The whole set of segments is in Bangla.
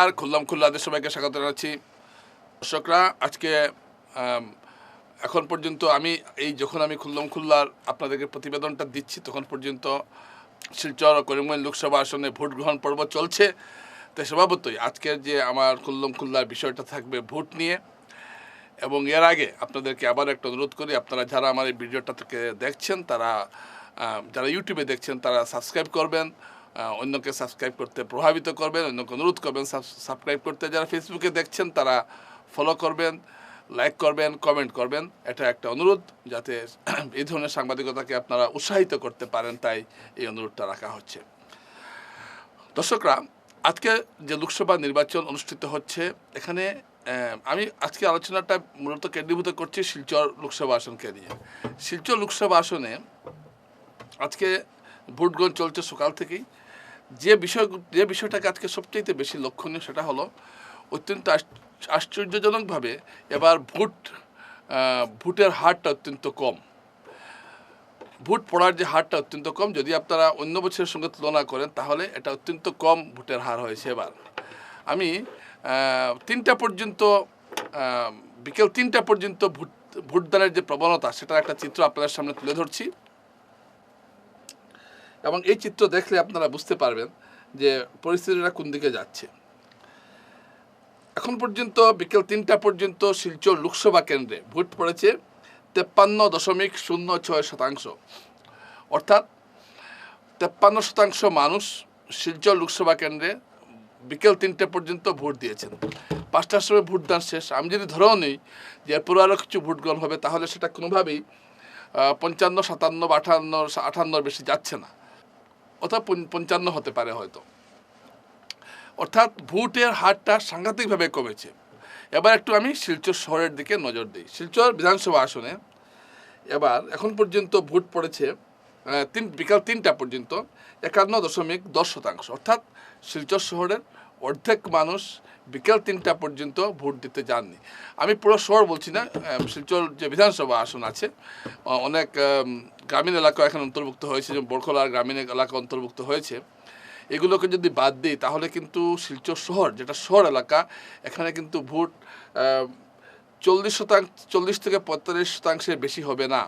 নমস্কার খুল্লাম খুল্লাদের সবাইকে স্বাগত জানাচ্ছি। দর্শকরা, আজকে এখন পর্যন্ত আমি এই যখন আমি খুল্লাম খুল্লার আপনাদেরকে প্রতিবেদনটা দিচ্ছি, তখন পর্যন্ত শিলচর ও করিমগঞ্জ লোকসভা আসনে ভোট গ্রহণ পর্ব চলছে। তাই স্বভাবতই আজকের যে আমার খুল্লম খুল্লার বিষয়টা থাকবে ভোট নিয়ে। এবং এর আগে আপনাদেরকে আবার একটা অনুরোধ করি, আপনারা যারা আমার এই ভিডিওটা থেকে দেখছেন, তারা যারা ইউটিউবে দেখছেন, তারা সাবস্ক্রাইব করবেন। অন্যকে সাবস্ক্রাইব করতে প্রভাবিত করবেন, অন্যকে অনুরোধ করবেন সাবস্ক্রাইব করতে। যারা ফেসবুকে দেখছেন, তারা ফলো করবেন লাইক করবেন কমেন্ট করবেন। এটা একটা অনুরোধ যাতে এই ধরনের সাংবাদিকতাকে আপনারা উৎসাহিত করতে পারেন, তাই এই অনুরোধটা রাখা হচ্ছে। দর্শকরা, আজকে যে লোকসভা নির্বাচন অনুষ্ঠিত হচ্ছে, এখানে আমি আজকে আলোচনাটা মূলত কেন্দ্রীভূত করছি শিলচর লোকসভা আসনকে নিয়ে। শিলচর লোকসভা আসনে আজকে ভোট গ্রহণ চলছে সকাল থেকেই। যে বিষয়, যে বিষয়টাকে আজকে সবচেয়ে বেশি লক্ষণীয় সেটা হলো অত্যন্ত আশ- আশ্চর্যজনকভাবে এবার ভোট ভোটের হারটা অত্যন্ত কম। ভোট পড়ার যে হারটা অত্যন্ত কম, যদি আপনারা অন্য বছরের সঙ্গে তুলনা করেন, তাহলে এটা অত্যন্ত কম ভোটের হার হয়েছে এবার। আমি তিনটা পর্যন্ত বিকেল তিনটা পর্যন্ত ভোট ভোটদানের যে প্রবণতা, সেটার একটা চিত্র আপনাদের সামনে তুলে ধরছি। এবং এই চিত্র দেখলে আপনারা বুঝতে পারবেন যে পরিস্থিতিটা কোন দিকে যাচ্ছে। এখন পর্যন্ত বিকেল তিনটা পর্যন্ত শিলচর লোকসভা কেন্দ্রে ভোট পড়েছে তেপ্পান্ন দশমিক শূন্য ছয় শতাংশ। অর্থাৎ তেপ্পান্ন শতাংশ মানুষ শিলচর লোকসভা কেন্দ্রে বিকেল তিনটে পর্যন্ত ভোট দিয়েছেন। পাঁচটার সময় ভোটদান শেষ। আমি যদি ধরেও নিই যে এরপর আরও কিছু ভোট গ্রহণ হবে, তাহলে সেটা কোনোভাবেই পঞ্চান্ন, সাতান্ন বা আঠান্ন, আঠান্নর বেশি যাচ্ছে না। অথবা পঞ্চ- পঞ্চান্ন হতে পারে হয়তো। অর্থাৎ ভোটের হারটা সাংঘাতিকভাবে কমেছে। এবার একটু আমি শিলচর শহরের দিকে নজর দিই। শিলচর বিধানসভা আসনে এবার এখন পর্যন্ত ভোট পড়েছে তিন, বিকাল তিনটা পর্যন্ত একান্ন দশমিক দশ শতাংশ। অর্থাৎ শিলচর শহরের অর্ধেক মানুষ বিকেল তিনটা পর্যন্ত ভোট দিতে যাননি। আমি পুরো শহর বলছি না শিলচর যে বিধানসভা আসন আছে অনেক গ্রামীণ এলাকা এখন অন্তর্ভুক্ত হয়েছে, যেমন বরখলার গ্রামীণ এলাকা অন্তর্ভুক্ত হয়েছে। এগুলোকে যদি বাদ দিই, তাহলে কিন্তু শিলচর শহর, যেটা শহর এলাকা, এখানে কিন্তু ভোট চল্লিশ শতাংশ, চল্লিশ থেকে পঁয়তাল্লিশ শতাংশের বেশি হবে না।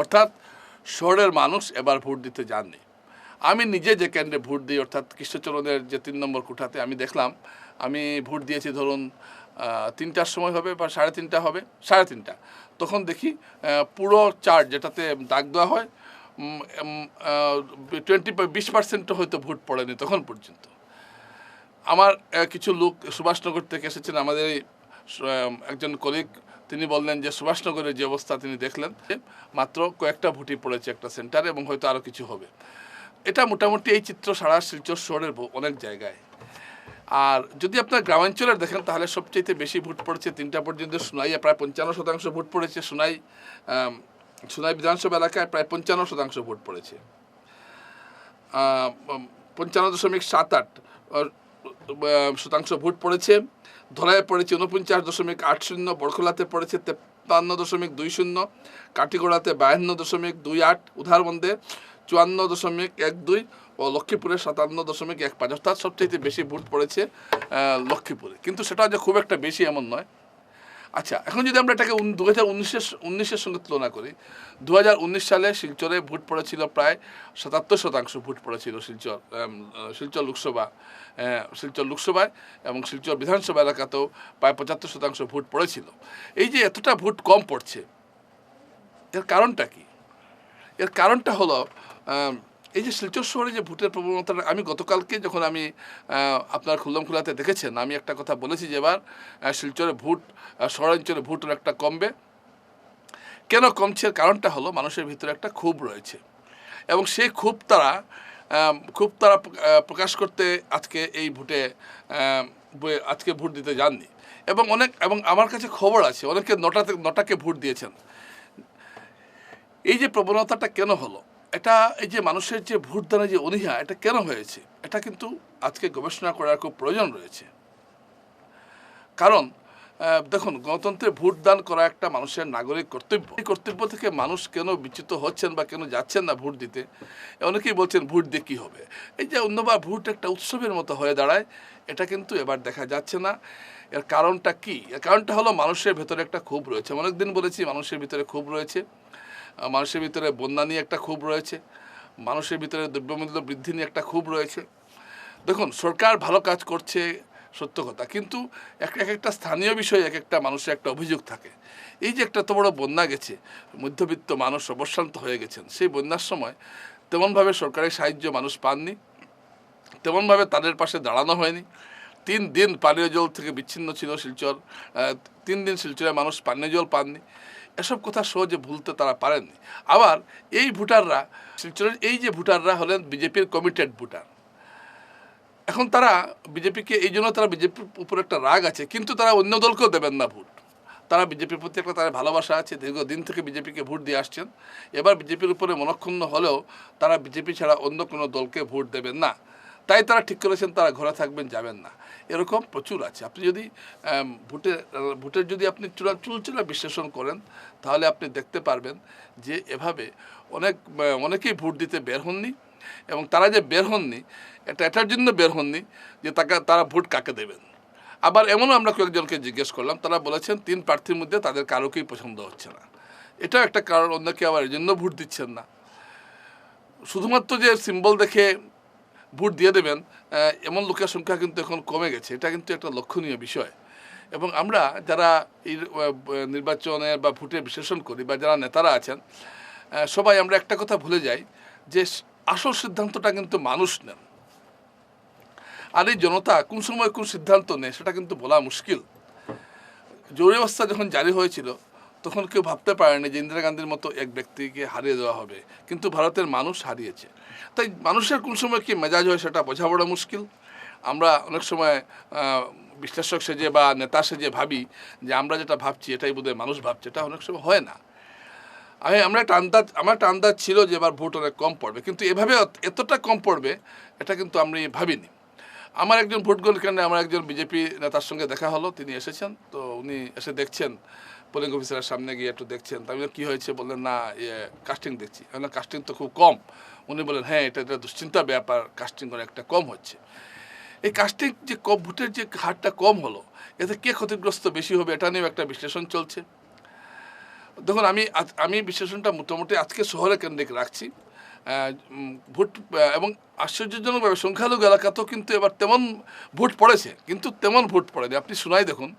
অর্থাৎ শহরের মানুষ এবার ভোট দিতে যাননি। আমি নিজে যে কেন্দ্রে ভোট দিই, অর্থাৎ কৃষ্ণচরণের যে তিন নম্বর কোঠাতে আমি দেখলাম, আমি ভোট দিয়েছি ধরুন তিনটার সময় হবে বা সাড়ে তিনটা হবে, সাড়ে তিনটা। তখন দেখি পুরো চার্ট যেটাতে দাগ দেওয়া হয় টোয়েন্টি বিশ পার্সেন্টও হয়তো ভোট পড়েনি তখন পর্যন্ত। আমার কিছু লোক সুভাষনগর থেকে এসেছেন, আমাদের একজন কলিগ তিনি বললেন যে সুভাষনগরের যে অবস্থা তিনি দেখলেন মাত্র কয়েকটা ভোটই পড়েছে একটা সেন্টারে এবং হয়তো আরও কিছু হবে। এটা মোটামুটি এই চিত্র সারা শিলচর শহরের অনেক জায়গায়। আর যদি আপনার গ্রামাঞ্চলের দেখেন, তাহলে সবচেয়ে বেশি ভোট পড়েছে তিনটা পর্যন্ত সোনাইয়ে, প্রায় পঞ্চান্ন শতাংশ ভোট পড়েছে সোনাই সোনাই বিধানসভা এলাকায় প্রায় পঞ্চান্ন শতাংশ ভোট পড়েছে। পঞ্চান্ন দশমিক সাত আট শতাংশ ভোট পড়েছে। ধরায় পড়েছে উনপঞ্চাশ দশমিক আট শূন্য বড়খোলাতে পড়েছে তেপ্পান্ন দশমিক দুই শূন্য, কাটিগড়াতে বায়ান্ন দশমিক দুই আট উধারবন্দে চুয়ান্ন দশমিক এক দুই ও লক্ষ্মীপুরে সাতান্ন দশমিক এক পাঁচ অর্থাৎ সবচেয়ে বেশি ভোট পড়েছে লক্ষ্মীপুরে। কিন্তু সেটা যে খুব একটা বেশি এমন নয়। আচ্ছা এখন যদি আমরা এটাকে দু হাজার উনিশের উনিশের সঙ্গে তুলনা করি দু হাজার উনিশ সালে শিলচরে ভোট পড়েছিল প্রায় সাতাত্তর শতাংশ ভোট পড়েছিল শিলচর শিলচর লোকসভা শিলচর লোকসভায় এবং শিলচর বিধানসভা এলাকাতেও প্রায় পঁচাত্তর শতাংশ ভোট পড়েছিল। এই যে এতটা ভোট কম পড়ছে, এর কারণটা কি? এর কারণটা হলো এই যে শিলচর শহরে যে ভোটের প্রবণতাটা, আমি গতকালকে যখন আমি আপনার খুল্লম খুলাতে দেখেছেন, আমি একটা কথা বলেছি যে এবার শিলচরে ভোট শহরাঞ্চলে ভোট একটা কমবে। কেন কমছে? কারণটা হলো মানুষের ভিতরে একটা ক্ষোভ রয়েছে। এবং সেই ক্ষোভ তারা ক্ষোভ তারা প্রকাশ করতে আজকে এই ভোটে আজকে ভোট দিতে যাননি। এবং অনেক, এবং আমার কাছে খবর আছে, অনেকে নটাতে, নটাকে ভোট দিয়েছেন। এই যে প্রবণতাটা কেন হলো? এটা, এই যে মানুষের যে ভোটদানে যে অনীহা, এটা কেন হয়েছে? এটা কিন্তু আজকে গবেষণা করার খুব প্রয়োজন রয়েছে। কারণ দেখুন, গণতন্ত্রে ভোটদান করা একটা মানুষের নাগরিক কর্তব্য। এই কর্তব্য থেকে মানুষ কেন বিচ্যুত হচ্ছেন বা কেন যাচ্ছেন না ভোট দিতে? অনেকেই বলছেন, ভোট দিয়ে কী হবে? এই যে অন্যবার ভোট একটা উৎসবের মতো হয়ে দাঁড়ায়, এটা কিন্তু এবার দেখা যাচ্ছে না। এর কারণটা কি? এর কারণটা হলো মানুষের ভেতরে একটা ক্ষোভ রয়েছে। অনেকদিন বলেছি, মানুষের ভিতরে ক্ষোভ রয়েছে। মানুষের ভিতরে বন্যা নিয়ে একটা ক্ষোভ রয়েছে, মানুষের ভিতরে দ্রব্যমূল্য বৃদ্ধি নিয়ে একটা ক্ষোভ রয়েছে। দেখুন, সরকার ভালো কাজ করছে, সত্য কথা, কিন্তু এক এক একটা স্থানীয় বিষয়ে এক একটা মানুষের একটা অভিযোগ থাকে। এই যে একটা এত বড় বন্যা গেছে, মধ্যবিত্ত মানুষ অবশ্রান্ত হয়ে গেছেন, সেই বন্যার সময় তেমনভাবে সরকারি সাহায্য মানুষ পাননি, তেমনভাবে তাদের পাশে দাঁড়ানো হয়নি। তিন দিন পানীয় জল থেকে বিচ্ছিন্ন ছিল শিলচর তিন দিন শিলচরে মানুষ পানীয় জল পাননি। এসব কথা সহজে ভুলতে তারা পারেননি। আবার এই ভোটাররা, শিলচরের এই যে ভোটাররা হলেন বিজেপির কমিটেড ভোটার। এখন তারা বিজেপিকে, এই জন্য তারা বিজেপির উপর একটা রাগ আছে, কিন্তু তারা অন্য দলকেও দেবেন না ভোট। তারা বিজেপির প্রতি একটা তাদের ভালোবাসা আছে, দীর্ঘদিন থেকে বিজেপিকে ভোট দিয়ে আসছেন। এবার বিজেপির উপরে মনক্ষুণ্ণ হলেও তারা বিজেপি ছাড়া অন্য কোনো দলকে ভোট দেবেন না। তাই তারা ঠিক করেছেন, তারা ঘরে থাকবেন, যাবেন না। এরকম প্রচুর আছে। আপনি যদি ভোটের ভোটের যদি আপনি চূড়া চুলচুলা বিশ্লেষণ করেন, তাহলে আপনি দেখতে পারবেন যে এভাবে অনেক অনেকেই ভোট দিতে বের হননি এবং তারা যে বের হননি, এটা এটার জন্য বের হননি যে তাকে, তারা ভোট কাকে দেবেন। আবার এমনও আমরা কয়েকজনকে জিজ্ঞেস করলাম, তারা বলেছেন তিন প্রার্থীর মধ্যে তাদের কারোকেই পছন্দ হচ্ছে না। এটাও একটা কারণ, অন্যকে আবার এই জন্য ভোট দিচ্ছেন না। শুধুমাত্র যে সিম্বল দেখে ভোট দিয়ে দেবেন এমন লোকের সংখ্যা কিন্তু এখন কমে গেছে। এটা কিন্তু একটা লক্ষণীয় বিষয়। এবং আমরা যারা এই নির্বাচনে বা ভোটে বিশ্লেষণ করি বা যারা নেতারা আছেন সবাই আমরা একটা কথা ভুলে যাই যে আসল সিদ্ধান্তটা কিন্তু মানুষ নেন। আর এই জনতা কোন সময় কোন সিদ্ধান্ত নেয় সেটা কিন্তু বলা মুশকিল। জরুরি অবস্থা যখন জারি হয়েছিল তখন কেউ ভাবতে পারেনি যে ইন্দিরা গান্ধীর মতো এক ব্যক্তিকে হারিয়ে দেওয়া হবে। কিন্তু ভারতের মানুষ হারিয়েছে। তাই মানুষের কোন সময় কি মেজাজ হয় সেটা বোঝা বড় মুশকিল। আমরা অনেক সময় বিশ্লেষক সেজে বা নেতা সেজে ভাবি যে আমরা যেটা ভাবছি এটাই বোধহয় মানুষ ভাবছে, এটা অনেক সময় হয় না। আমি, আমরা একটা আন্দাজ, আমার একটা আন্দাজ ছিল যে এবার ভোট অনেক কম পড়বে। কিন্তু এভাবে এতটা কম পড়বে, এটা কিন্তু আমি ভাবিনি। আমার একজন ভোট গোল কেন্দ্রে আমার একজন বিজেপি নেতার সঙ্গে দেখা হলো, তিনি এসেছেন। তো উনি এসে দেখছেন পোলিং অফিসারের সামনে গিয়ে একটু দেখছেন। আমি কী হয়েছে? বললেন না ইয়ে কাস্টিং দেখছি। বললাম, কাস্টিং তো খুব কম। উনি বলেন হ্যাঁ এটা একটা দুশ্চিন্তার ব্যাপার কাস্টিং একটা কম হচ্ছে। এই কাস্টিং যে কম ভোটের যে হারটা কম হলো এতে কে ক্ষতিগ্রস্ত বেশি হবে এটা নিয়েও একটা বিশ্লেষণ চলছে। দেখুন আমি আমি বিশ্লেষণটা মোটামুটি আজকে শহরে কেন্দ্রিক রাখছি। ভোট এবং আশ্চর্যজনকভাবে সংখ্যালঘু এলাকাতেও কিন্তু এবার তেমন ভোট পড়েছে কিন্তু তেমন ভোট পড়েনি। আপনি শোনাই দেখুন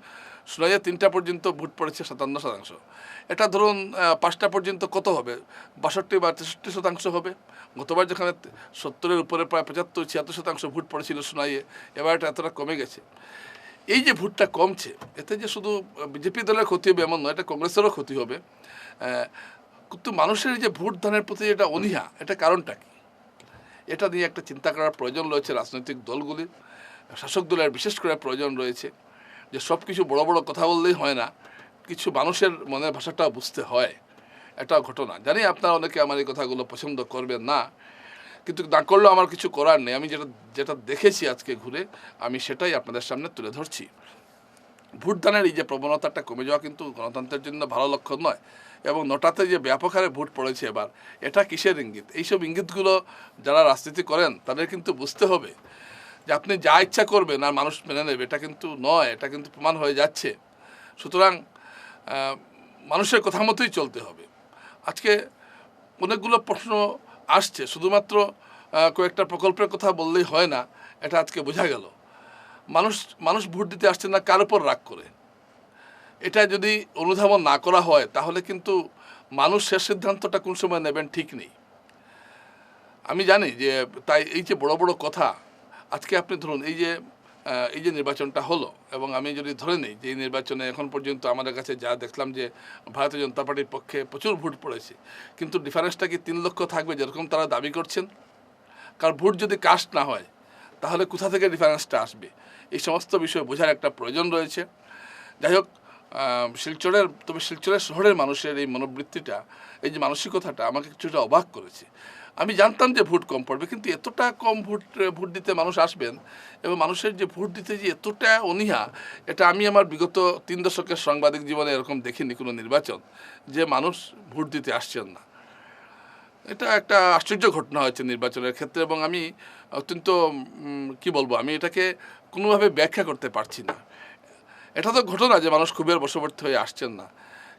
শোনাইয়ে তিনটা পর্যন্ত ভোট পড়েছে সাতান্ন শতাংশ। এটা ধরুন পাঁচটা পর্যন্ত কত হবে? বাষট্টি বা তেষট্টি শতাংশ হবে। গতবার যেখানে সত্তরের উপরে প্রায় পঁচাত্তর, ছিয়াত্তর শতাংশ ভোট পড়েছিল শোনাইয়ে এবার এটা এতটা কমে গেছে। এই যে ভোটটা কমছে, এতে যে শুধু বিজেপি দলের ক্ষতি হবে এমন নয়, এটা কংগ্রেসেরও ক্ষতি হবে। কিন্তু মানুষের যে ভোট দানের প্রতি এটা অনীহা, এটা কারণটা কি? এটা নিয়ে একটা চিন্তা করার প্রয়োজন রয়েছে রাজনৈতিক দলগুলির। শাসক দলের বিশেষ করে প্রয়োজন রয়েছে। যে সব কিছু বড় বড় কথা বললেই হয় না, কিছু মানুষের মনের ভাষাটাও বুঝতে হয়। এটা ঘটনা। জানি আপনারা অনেকে আমার এই কথাগুলো পছন্দ করবেন না, কিন্তু না করলেও আমার কিছু করার নেই। আমি যেটা যেটা দেখেছি আজকে ঘুরে, আমি সেটাই আপনাদের সামনে তুলে ধরছি। ভোটদানের এই যে প্রবণতাটা কমে যাওয়া কিন্তু গণতন্ত্রের জন্য ভালো লক্ষণ নয়, এবং নটাতে যে ব্যাপক হারে ভোট পড়েছে এবার, এটা কিসের ইঙ্গিত? এইসব ইঙ্গিতগুলো যারা রাজনীতি করেন, তাদের কিন্তু বুঝতে হবে যে আপনি যা ইচ্ছা করবেন আর মানুষ মেনে নেবে, এটা কিন্তু নয়, এটা কিন্তু প্রমাণ হয়ে যাচ্ছে। সুতরাং মানুষের কথা মতোই চলতে হবে। আজকে অনেকগুলো প্রশ্ন আসছে, শুধুমাত্র কয়েকটা প্রকল্পের কথা বললেই হয় না, এটা আজকে বোঝা গেল। মানুষ মানুষ ভোট দিতে আসছে না কার উপর রাগ করে? এটা যদি অনুধাবন না করা হয়, তাহলে কিন্তু মানুষ শেষ সিদ্ধান্তটা কোন সময় নেবেন ঠিক নেই। আমি জানি যে, তাই এই যে বড় বড় কথা আজকে আপনি ধরুন, এই যে এই যে নির্বাচনটা হলো এবং আমি যদি ধরে নিই যে এই নির্বাচনে এখন পর্যন্ত আমাদের কাছে যা দেখলাম যে ভারতীয় জনতা পার্টির পক্ষে প্রচুর ভোট পড়েছে, কিন্তু ডিফারেন্সটা কি তিন লক্ষ থাকবে যেরকম তারা দাবি করছেন? কারণ ভোট যদি কাস্ট না হয়, তাহলে কোথা থেকে ডিফারেন্সটা আসবে? এই সমস্ত বিষয়ে বোঝার একটা প্রয়োজন রয়েছে। যাই হোক শিলচরের, তবে শিলচরের শহরের মানুষের এই মনোবৃত্তিটা, এই যে মানসিকতাটা আমাকে কিছুটা অবাক করেছে। আমি জানতাম যে ভোট কম পড়বে, কিন্তু এতটা কম ভোট ভোট দিতে মানুষ আসবেন এবং মানুষের যে ভোট দিতে যে এতটা অনীহা, এটা আমি আমার বিগত তিন দশকের সাংবাদিক জীবনে এরকম দেখিনি কোনো নির্বাচন, যে মানুষ ভোট দিতে আসছেন না। এটা একটা আশ্চর্য ঘটনা হয়েছে নির্বাচনের ক্ষেত্রে এবং আমি অত্যন্ত কি বলব, আমি এটাকে কোনোভাবে ব্যাখ্যা করতে পারছি না। এটা তো ঘটনা যে মানুষ ক্ষোভের বশবর্তী হয়ে আসছেন না,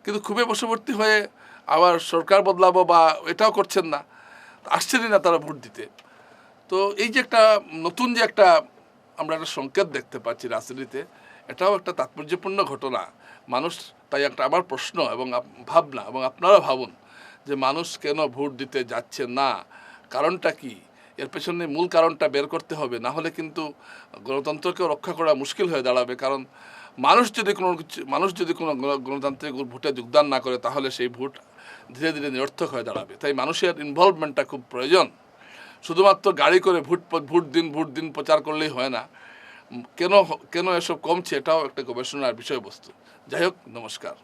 কিন্তু ক্ষোভের বশবর্তী হয়ে আবার সরকার বদলাবো বা এটাও করছেন না। আসছেনই না তারা ভোট দিতে। তো এই যে একটা নতুন যে একটা আমরা একটা সংকেত দেখতে পাচ্ছি রাজনীতিতে এটাও একটা তাৎপর্যপূর্ণ ঘটনা। মানুষ তাই একটা আমার প্রশ্ন এবং ভাবনা এবং আপনারা ভাবুন যে মানুষ কেন ভোট দিতে যাচ্ছে না? কারণটা কি? এর পেছনে মূল কারণটা বের করতে হবে, না হলে কিন্তু গণতন্ত্রকেও রক্ষা করা মুশকিল হয়ে দাঁড়াবে। কারণ মানুষ যদি কোনো মানুষ যদি কোনো গণ- গণতান্ত্রিক ভোটে যোগদান না করে, তাহলে সেই ভোট ধীরে ধীরে নিরর্থক হয়ে দাঁড়াবে। তাই মানুষের ইনভলভমেন্টটা খুব প্রয়োজন। শুধুমাত্র গাড়ি করে ভোট ভোট দিন ভোট দিন প্রচার করলেই হয় না। কেন কেন এসব কমছে, এটাও একটা গবেষণার বিষয়বস্তু। যাই হোক, নমস্কার।